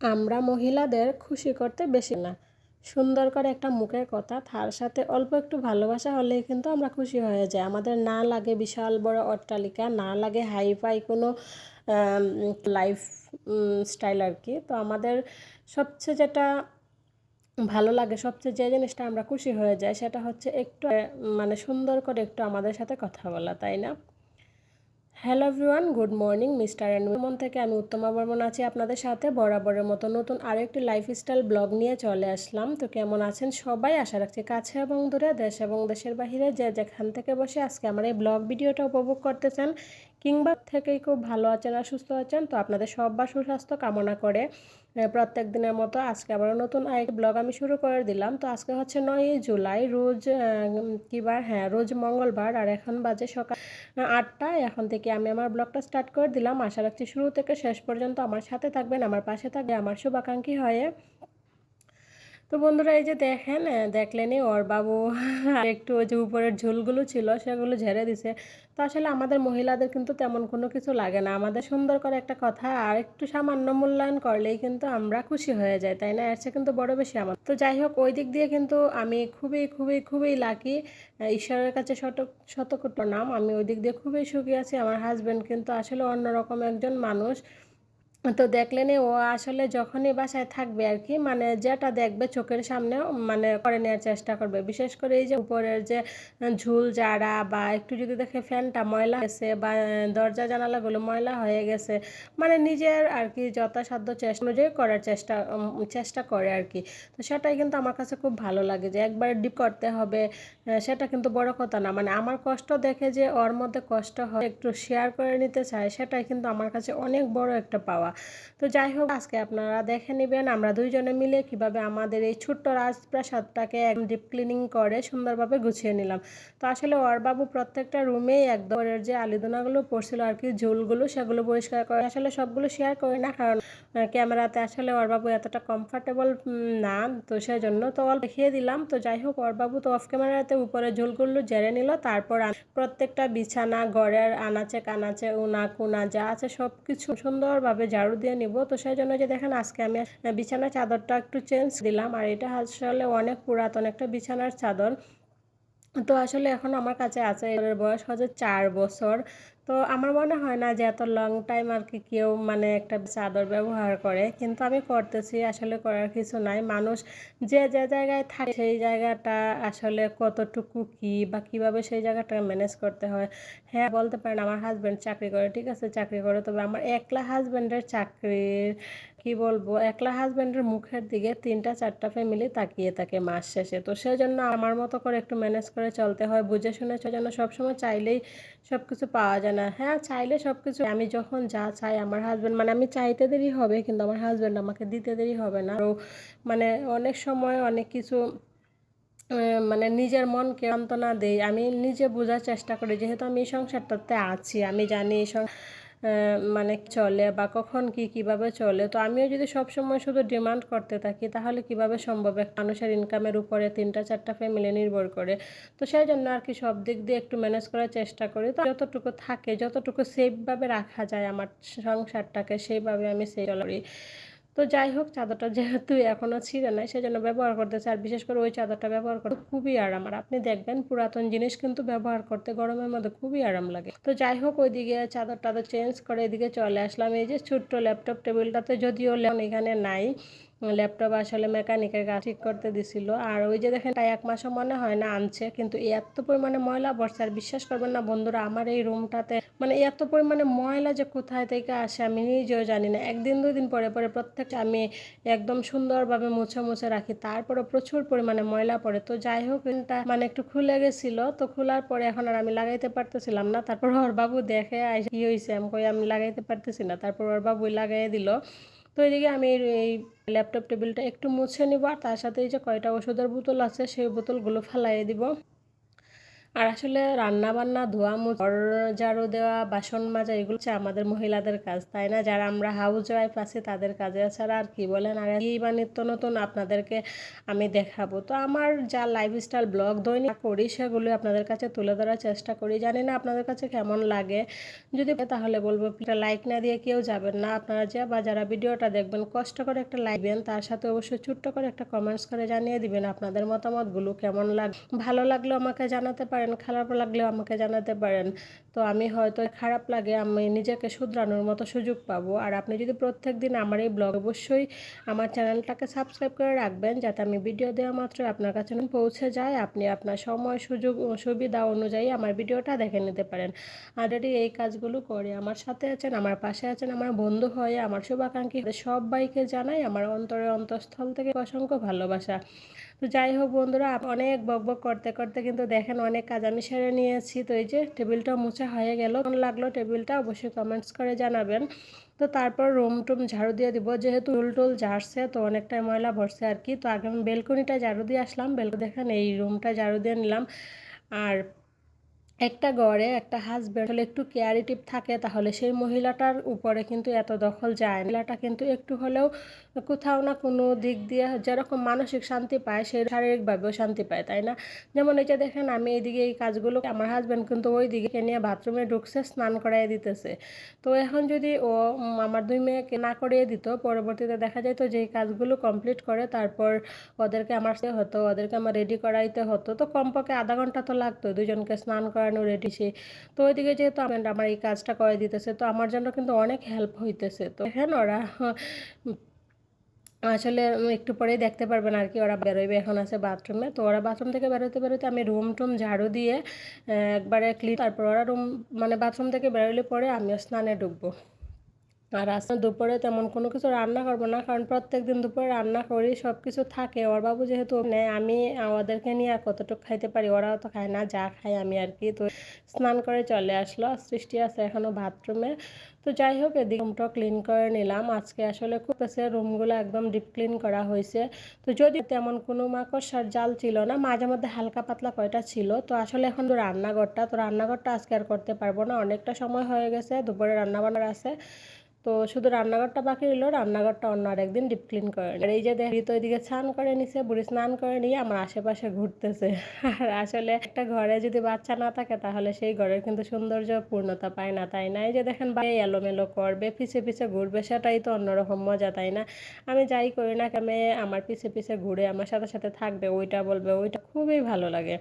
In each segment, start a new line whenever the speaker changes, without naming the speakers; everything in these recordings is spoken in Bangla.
আমরা মহিলাদের খুশি করতে বেশি না। সুন্দর করে একটা মুখের কথা, তার সাথে অল্প একটু ভালোবাসা হলেই কিন্তু আমরা খুশি হয়ে যাই। আমাদের না লাগে বিশাল বড় অট্টালিকা, না লাগে হাই ফাই কোনো লাইফ স্টাইল আর কি। তো আমাদের সবচেয়ে যেটা ভালো লাগে, সবচেয়ে যে জিনিসটা আমরা খুশি হয়ে যাই, সেটা হচ্ছে একটু মানে সুন্দর করে একটু আমাদের সাথে কথা বলা, তাই না? Hello everyone good morning mister and মন থেকে আমি উত্তমা বর্মন আছি আপনাদের সাথে। বরাবরের মতো নতুন আরও আরেকটি লাইফস্টাইল ব্লগ নিয়ে চলে আসলাম। তো কেমন আছেন সবাই? আশা রাখছি কাছে এবং দূরে, দেশ এবং দেশের বাহিরে যে যেখান থেকে বসে আজকে আমার এই ব্লগ ভিডিওটা উপভোগ করতেছেন কিংবা থেকেই খুব ভালো আছেন আর সুস্থ আছেন, তো আপনাদের সবার সুস্বাস্থ্য কামনা করে প্রত্যেক দিনের মতো আজকে আবার নতুন আরেক ব্লগ আমি শুরু করে দিলাম। তো আজকে হচ্ছে নয়ই জুলাই, রোজ কিবার হ্যাঁ রোজ মঙ্গলবার আর এখন বাজে সকাল আটটা। এখন থেকে আমি আমার ব্লগটা স্টার্ট করে দিলাম। আশা রাখছি শুরু থেকে শেষ পর্যন্ত আমার সাথে থাকবেন, আমার পাশে থাকবে আমার শুভাকাঙ্ক্ষী হয়ে। তো বন্ধুরা এই যে দেখেন দেখলেনি ওর বাবু একটু ওই যে উপরের ঝুলগুলো ছিল, সেগুলো ঝেড়ে দিছে। তো আসলে আমাদের মহিলাদের কিন্তু তেমন কোনো কিছু লাগে না। আমাদের সুন্দর করে একটা কথা আর একটু সামান্য মূল্যায়ন করলেই কিন্তু আমরা খুশি হয়ে যাই, তাই না? এর চেয়ে কিন্তু বড় বেশি আমার। তো যাই হোক, ওই দিক দিয়ে কিন্তু আমি খুবই খুবই খুবই লাকি ঈশ্বরের কাছে শত, শতকোট নাম আমি ওই দিক দিয়ে খুবই সুখী আছি। আমার হাজব্যান্ড কিন্তু আসলে অন্যরকম একজন মানুষ। তো দেখলেনই ও আসলে যখনই বাসায় থাকবে আর কি মানে যেটা দেখবে চোখের সামনে মানে করে নেওয়ার চেষ্টা করবে। বিশেষ করে এই যে উপরের যে ঝুল, জাড়া বা একটু যদি দেখে ফ্যানটা ময়লা গেছে বা দরজা, জানালাগুলো ময়লা হয়ে গেছে মানে নিজের আর কি যথাসাধ্য চেষ্টা অনুযায়ী করার চেষ্টা চেষ্টা করে আর কি। তো সেটাই কিন্তু আমার কাছে খুব ভালো লাগে যে একবার ডিপ করতে হবে সেটা কিন্তু বড় কথা না। মানে আমার কষ্ট দেখে যে ওর মধ্যে কষ্ট হয়, একটু শেয়ার করে নিতে চায়, সেটাই কিন্তু আমার কাছে অনেক বড় একটা পাওয়া। তো যাই হোক, আজকে আপনারা দেখে নেবেন আমরা দুইজনে মিলে কীভাবে আমাদের এই ছোট্ট রাজপ্রাসাদটাকে ডিপ ক্লিনিং করে সুন্দরভাবে গুছিয়ে নিলাম। তো আসলে বাবু প্রত্যেকটা রুমেই একদম যে আলিদোনাগুলো পড়ছিল আর কি, ঝোলগুলো সেগুলো পরিষ্কার করে, আসলে সবগুলো শেয়ার করি না কারণ ক্যামেরাতে আসলে বাবু এতটা কমফর্টেবল না, তো সেই জন্য তো অল দেখিয়ে দিলাম। তো যাই হোক বাবু তো অফ ক্যামেরাতে উপরে ঝুলগুলো জেরে নিল। তারপর প্রত্যেকটা বিছানা, ঘরের আনাচে কানাচে, উনা কুনা যা আছে সব কিছু সুন্দরভাবে ঝাড়ু দিয়ে নিব। তো সেই জন্য যে দেখেন, আজকে আমি বিছানার চাদরটা একটু চেঞ্জ দিলাম। আর এটা আসলে অনেক পুরাতন একটা বিছানার চাদর। তো আসলে এখন আমার কাছে আছে, এর বয়স হচ্ছে চার বছর। তো আমার মনে হয় না যে এত লং টাইম আর কি কেউ মানে একটা চাদর ব্যবহার করে। কিন্তু আমি করতেছি, আসলে করার কিছু নাই। মানুষ যে যে জায়গায় থাকে, সেই জায়গাটা আসলে কতটুকু কি বা কীভাবে সেই জায়গাটা ম্যানেজ করতে হয়। হ্যাঁ বলতে পারেন আমার হাজব্যান্ড চাকরি করে, ঠিক আছে, চাকরি করে। তবে আমার একলা হাজব্যান্ডের চাকরির কি বলব, একলা হাজব্যান্ডের মুখের দিকে তিনটা, চারটা ফ্যামিলি তাকিয়ে থাকে মাস শেষে। তো সেজন্য আমার মতো করে একটু ম্যানেজ করে চলতে হয়, বুঝে শুনে সেজন্য সবসময় চাইলেই সব কিছু পাওয়া যায় না। হ্যাঁ চাইলে সব কিছু আমি যখন যা চাই আমার হাজব্যান্ড মানে আমি চাইতে দেরি হবে কিন্তু আমার হাজব্যান্ড আমাকে দিতে দেরি হবে না। মানে অনেক সময় অনেক কিছু মানে নিজের মনকে অন্তনা দেই আমি নিজে বোঝার চেষ্টা করি, যেহেতু আমি এই সংসারটাতে আছি, আমি জানি এই মানে চলে বা কখন কি কীভাবে চলে। তো আমিও যদি সবসময় শুধু ডিমান্ড করতে থাকি, তাহলে কীভাবে সম্ভব? এক মানুষের ইনকামের উপরে তিনটা, চারটা ফ্যামিলি নির্ভর করে। তো সেই জন্য আর কি সব দিক দিয়ে একটু ম্যানেজ করার চেষ্টা করি। তো যতটুকু থাকে, যতটুকু সেফভাবে রাখা যায় আমার সংসারটাকে, সেইভাবে আমি সেই করি। তো যাই হোক, চাদরটা যেহেতু এখনও ছিঁড়ে নাই, সেজন্য ব্যবহার করতে চাই। আর বিশেষ করে ওই চাদরটা ব্যবহার করতে খুবই আরাম। আর আপনি দেখবেন পুরাতন জিনিস কিন্তু ব্যবহার করতে গরমের মধ্যে খুবই আরাম লাগে। তো যাই হোক, ওইদিকে চাদর টাদর চেঞ্জ করে এদিকে চলে আসলাম। এই যে ছোট্ট ল্যাপটপ টেবিলটাতে যদিও এখানে নাই ল্যাপটপ আসলে মেকানিকের কাজ ঠিক করতে দিছিল। আর ওই যে দেখেন, তাই এক মাসও মনে হয় না আনছে, কিন্তু এত পরিমাণে ময়লা বসছে আর বিশ্বাস করবেন না বন্ধুরা, আমার এই রুমটাতে মানে এত পরিমাণে ময়লা যে কোথায় থেকে আসে আমি নিজেও জানি না। একদিন দুই দিন পরে পরে প্রত্যেক আমি একদম সুন্দরভাবে মুছে মুছে রাখি তারপরে প্রচুর পরিমাণে ময়লা পড়ে। তো যাই হোক এটা মানে একটু খুলে গেছিল, তো খোলার পরে এখন আর আমি লাগাইতে পারতেছিলাম না। তারপর ওর বাবু দেখে কি হয়েছে আমি কই, আমি লাগাইতে পারতেছি না। তারপর ওর বাবুই লাগাই দিল। তো এদিকে আমি এই ল্যাপটপ টেবিলটা একটু মুছে নিব আর তার সাথে এই যে কয়টা ওষুধের বোতল আছে সেই বোতলগুলো ফেলাইয়ে দিব। আর আসলে রান্না বান্না ধোয়া ঘর ঝাড়ু দেওয়া, বাসন মাজা, এগুলো হচ্ছে আমাদের মহিলাদের কাজ, তাই না? যারা আমরা হাউস ওয়াইফ আছি, তাদের কাজে ছাড়া আর কি বলেন? আর এই বা নিত্য নতুন আপনাদেরকে আমি দেখাবো। তো আমার যা লাইফস্টাইল ব্লগ দৈনিক করি, সেগুলো আপনাদের কাছে তুলে ধরার চেষ্টা করি। জানি না আপনাদের কাছে কেমন লাগে। যদি তাহলে বলব লাইক না দিয়ে কেউ যাবেন না। আপনারা যে বা যারা ভিডিওটা দেখবেন, কষ্ট করে একটা লাইক দেন তার সাথে অবশ্যই ছোট্ট করে একটা কমেন্টস করে জানিয়ে দিবেন আপনাদের মতামতগুলো কেমন লাগ, ভালো লাগল আমাকে জানাতে পারেন খারাপ লাগলেও আমাকে জানাতে পারেন। তো আমি হয়তো খারাপ লাগে, আমি নিজেকে শুধরানোর মতো সুযোগ পাবো। আর আপনি যদি প্রত্যেক দিন আমার এই ব্লগ অবশ্যই আমার চ্যানেলটাকে সাবস্ক্রাইব করে রাখবেন, যাতে আমি ভিডিও দেওয়া মাত্র আপনার কাছে পৌঁছে যায় আপনি আপনার সময়, সুযোগ সুবিধা অনুযায়ী আমার ভিডিওটা দেখে নিতে পারেন। অলরেডি এই কাজগুলো করে, আমার সাথে আছেন, আমার পাশে আছেন, আমার বন্ধু হয়ে, আমার শুভাকাঙ্ক্ষী সবাইকে জানাই আমার অন্তরে অন্তঃস্থল থেকে অসংখ্য ভালোবাসা। তো যাই হোক বন্ধুরা অনেক বক বক করতে করতে কিন্তু দেখেন অনেক কাজ আমি সেরে নিয়েছি। তো এই যে টেবিলটা মোছা হয়ে গেল। কেমন লাগল টেবিলটা অবশ্যই কমেন্টস করে জানাবেন। তো তারপর রুম টুম ঝাড়ু দিয়ে দিব। যেহেতু উল টুল ঝাড়ছে, তো অনেকটাই ময়লা ভরছে আর কি। তো আগে আমি বেলকনিটা ঝাড়ু দিয়ে আসলাম। বেলকনি দেখেন এই রুমটা ঝাড়ু দিয়ে নিলাম। আর একটা গড়ে, একটা হাজব্যান্ড হলে একটু কেয়ারিটিভ থাকে, তাহলে সেই মহিলাটার উপরে কিন্তু এত দখল যায় মহিলাটা কিন্তু একটু হলেও কোথাও না কোনো দিক দিয়ে যেরকম মানসিক শান্তি পায়, সে শারীরিকভাবেও শান্তি পায়, তাই না? যেমন এই যে দেখেন, আমি এইদিকে এই কাজগুলো, আমার হাজব্যান্ড কিন্তু ওই দিকে নিয়ে বাথরুমে ঢুকছে, স্নান করাই দিতেছে। তো এখন যদি ও আমার দুই মেয়েকে না করিয়ে দিত, পরবর্তীতে দেখা যেত যে এই কাজগুলো কমপ্লিট করে, তারপর ওদেরকে আমার হতো, ওদেরকে আমার রেডি করাইতে হতো, তো কমপক্ষে আধা ঘণ্টা তো লাগতো দুজনকে স্নান করানো রেডি সে। তো ওইদিকে যেহেতু আমার এই কাজটা করে দিতেছে, তো আমার জন্য কিন্তু অনেক হেল্প হইতেছে। তো হ্যাঁ ওরা আসলে একটু পরেই দেখতে পারবেন আর কি, ওরা বেরোবে এখন আছে বাথরুমে তো ওরা বাথরুম থেকে বেরোতে বেরোতে আমি রুম টুম ঝাড়ু দিয়ে একবারে ক্লিন তারপর ওরা রুম মানে বাথরুম থেকে বেরোলে পরে আমিও স্নানে ঢুকবো আর আজকে দুপুরে তেমন কোনো কিছু রান্না করব না, কারণ প্রত্যেক দিন দুপুরে রান্না করি সব কিছু থাকে। ওর বাবু যেহেতু নেয়, আমি ওদেরকে নিয়ে আর কতটুকু খাইতে পারি, ওরাও তো খায় না, যা খাই আমি আর কি। তো স্নান করে চলে আসলো, সৃষ্টি আছে এখনও বাথরুমে। তো যাই হোক, এদিকে রুমটা ক্লিন করে নিলাম। আজকে আসলে খুব আছে রুমগুলো একদম ডিপ ক্লিন করা হয়েছে। তো যদি তেমন কোনো মাকড়সার জাল ছিল না, মাঝে মধ্যে হালকা পাতলা কয়টা ছিল। তো আসলে এখন তো রান্নাঘরটা তো রান্নাঘরটা আজকে আর করতে পারব না। অনেকটা সময় হয়ে গেছে, দুপুরে রান্নাবান্নার আছে। তো শুধু রান্নাঘরটা বাকি রইল, রান্নাঘরটা অন্য আরেকদিন ডিপ ক্লিন করে আর এই যে দেখি, তো এদিকে স্নান করে নিছে, বুড়ি স্নান করে নিয়ে আমার আশেপাশে ঘুরতেছে। আর আসলে একটা ঘরে যদি বাচ্চা না থাকে, তাহলে সেই ঘরের কিন্তু সৌন্দর্য পূর্ণতা পায় না, তাই না? এই যে দেখেন বা এলোমেলো করবে, পিছে পিছে ঘুরবে, সেটাই তো অন্যরকম মজা, তাই না? আমি যাই করি না কেন, আমার পিছে পিছে ঘুরে আমার সাথে সাথে থাকবে, ওইটা বলবে, ওইটা খুবই ভালো লাগে।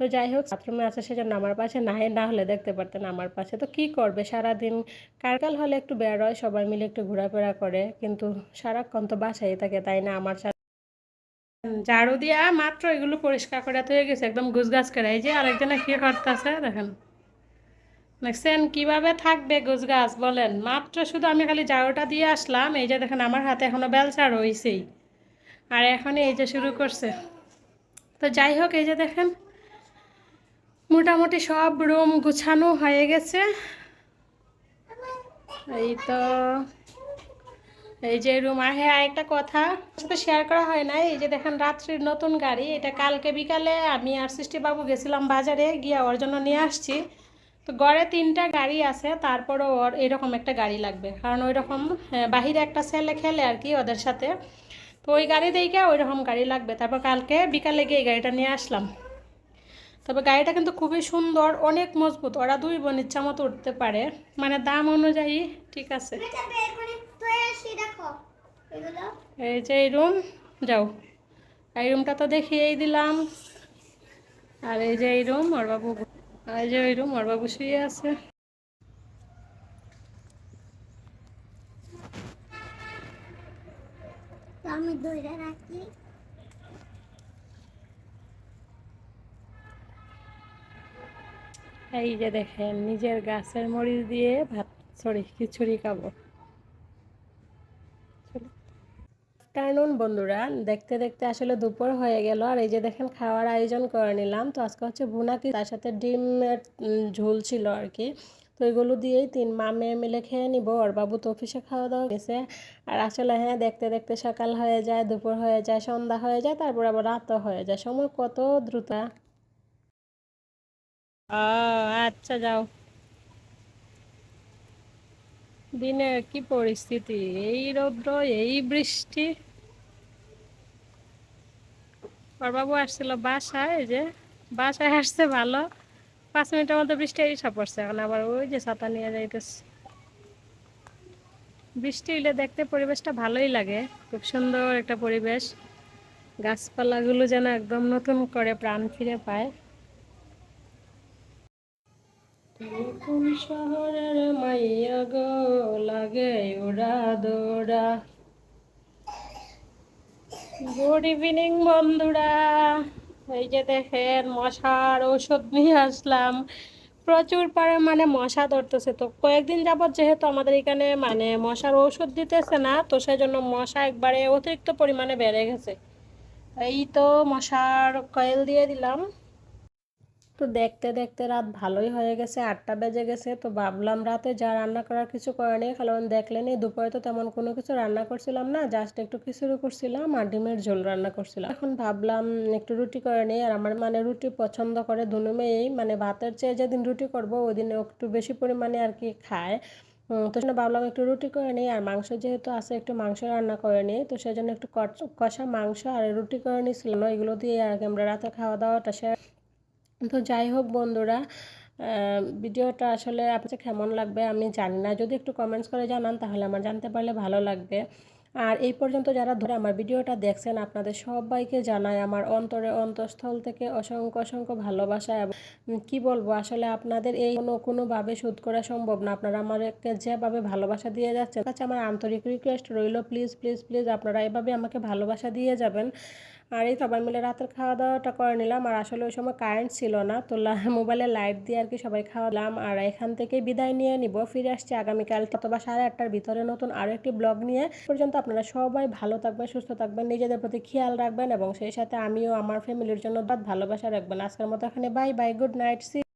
তো যাই হোক বাথরুমে আছে সেজন্য আমার পাশে না না হলে দেখতে পারতেন আমার পাশে। তো কি করবে? সারাদিন কারকাল হলে একটু বেরোয় সবাই মিলে একটু ঘোরাফেরা করে। কিন্তু সারাক্ষণ তো বাসায় থাকে, তাই না? আমার ঝাড়ু দিয়া মাত্র এগুলো পরিষ্কার করে হয়ে গেছে, একদম গুছগাছ করে। এই যে আরেকজনে কি করতেছে, দেখেন। দেখছেন? কীভাবে থাকবে গাছ বলেন। মাত্র শুধু আমি খালি ঝাড়ুটা দিয়ে আসলাম। এই যে দেখেন, আমার হাতে এখনও বেলচা রয়েছেই আর এখন এই যে শুরু করছে। তো যাই হোক এই যে দেখেন মোটামুটি সব রুম গুছানো হয়ে গেছে। এই তো এই যে রুম। আর হ্যাঁ একটা কথা সাথে শেয়ার করা হয় নাই। এই যে দেখেন রাত্রির নতুন গাড়ি এটা কালকে বিকালে আমি আর সৃষ্টিবাবু গেছিলাম বাজারে গিয়ে ওর জন্য নিয়ে আসছি। তো গড়ে তিনটা গাড়ি আছে তারপরও ওর এরকম একটা গাড়ি লাগবে। কারণ ওই রকম হ্যাঁ, বাহিরে একটা ছেলে খেলে আর কি ওদের সাথে। তো ওই গাড়ি দেখে ওই রকম গাড়ি লাগবে। তারপর কালকে বিকালে গিয়ে গাড়িটা নিয়ে আসলাম। তবে গাড়িটা কিন্তু খুবই সুন্দর অনেক মজবুত। ওরা দুই বোন ইচ্ছা মতো উঠতে পারে। মানে দাম অনুযায়ী ঠিক আছে। এই যে এই রুম যাও। এই রুমটা তো দেখিয়েই দিলাম। আর এই যে এই রুম ওর বাবু এই যে ওই রুম ওর বাবু শুয়ে আছে। আমি ধরে রাখি। এই যে দেখেন, নিজের গাছের মরিচ দিয়ে ভাত সরি খিচুড়ি খাব। আফটারনুন বন্ধুরা। দেখতে দেখতে আসলে দুপুর হয়ে গেল। আর এই যে দেখেন, খাওয়ার আয়োজন করে নিলাম। তো আজকে হচ্ছে ভুনাকি তার সাথে ডিমের ঝোল ছিল আর কি। তো এগুলো দিয়েই তিন মা মেয়ে মিলে খেয়ে নিব। আর বাবু তো অফিসে খাওয়া দাওয়া গেছে আর আসলে হ্যাঁ দেখতে দেখতে সকাল হয়ে যায়, দুপুর হয়ে যায়, সন্ধ্যা হয়ে যায়, তারপর আবার রাতও হয়ে যায়। সময় কত দ্রুত ও আচ্ছা যাও। দিনের কি পরিস্থিতি? এই রৌদ্র, এই বৃষ্টি। বাবু আসছিল বাসায় যে বাসায় আসছে, ভালো। পাঁচ মিনিটের মধ্যে বৃষ্টি এসে পড়ছে, এখন আবার ওই যে ছাতা নিয়ে যাইতেছে। বৃষ্টি হইলে দেখতে পরিবেশটা ভালোই লাগে, খুব সুন্দর একটা পরিবেশ। গাছপালাগুলো যেন একদম নতুন করে প্রাণ ফিরে পায়। কোন শহরের মাইয়া গো লাগে ওরা দৌড়া। গুড ইভিনিং বন্ধুরা, এই যে দেখেন মশার ঔষধ নিয়ে আসলাম। প্রচুর পরিমাণে মশা ধরতেছে তো, কয়েকদিন যাবৎ যেহেতু আমাদের এখানে মানে মশার ঔষধ দিতেছে না, তো সেই জন্য মশা একবারে অতিরিক্ত পরিমাণে বেড়ে গেছে। এই তো মশার কয়েল দিয়ে দিলাম। তো দেখতে দেখতে রাত ভালোই হয়ে গেছে, আটটা বেজে গেছে। তো ভাবলাম রাতে যা রান্না করার কিছু করে নেই কারণ দেখলেন এই দুপুরে তো তেমন কোনো কিছু রান্না করছিলাম না জাস্ট একটু খিচুড়ি করছিলাম আর ডিমের ঝোল রান্না করছিলাম। এখন ভাবলাম একটু রুটি করে নেই আর আমার মানে রুটি পছন্দ করে দুনুমেই মানে ভাতের চেয়ে যেদিন রুটি করব ওই দিন একটু বেশি পরিমাণে আর কি খায়। তো সেজন্য ভাবলাম একটু রুটি করে নিই আর মাংস যেহেতু আছে একটু মাংস রান্না করে নিই, তো সেজন্য একটু কষা মাংস আর রুটি করে নিয়েছিলাম। এগুলো দিয়ে আর কি আমরা রাতে খাওয়া দাওয়াটা সে তো যাই হোক বন্ধুরা ভিডিওটা আসলে আপনার কেমন লাগবে আমি জানি না। যদি একটু কমেন্টস করে জানান তাহলে আমার জানতে পারলে ভালো লাগবে। আর এই পর্যন্ত যারা ধরে আমার ভিডিওটা দেখছেন, আপনাদের সবাইকে জানাই আমার অন্তরে অন্তঃস্থল থেকে অসংখ্য অসংখ্য ভালোবাসা এবং কি বলব, আসলে আপনাদের এই কোনো কোনোভাবে শোধ করা সম্ভব না। আপনারা আমাকে যেভাবে ভালোবাসা দিয়ে যাচ্ছেন কাছে আমার আন্তরিক রিকোয়েস্ট রইল প্লিজ প্লিজ প্লিজ আপনারা এভাবে আমাকে ভালোবাসা দিয়ে যাবেন। আর এই সবাই মিলে রাতের খাওয়া দাওয়াটা করে নিলাম। আর আসলে ওই সময় কারেন্ট ছিল না, তো মোবাইলে লাইট দিয়ে আর কি সবাই খাওয়ালাম আর এখান থেকে বিদায় নিয়ে নিব, ফিরে আসছি আগামীকাল, অথবা সাড়ে আটটার ভিতরে নতুন আরও একটি ব্লগ নিয়ে। পর্যন্ত আপনারা সবাই ভালো থাকবেন, সুস্থ থাকবেন, নিজেদের প্রতি খেয়াল রাখবেন এবং সেই সাথে আমিও আমার ফ্যামিলির জন্য ভালোবাসা রাখবেন। আজকের মতো এখানে bye bye good night see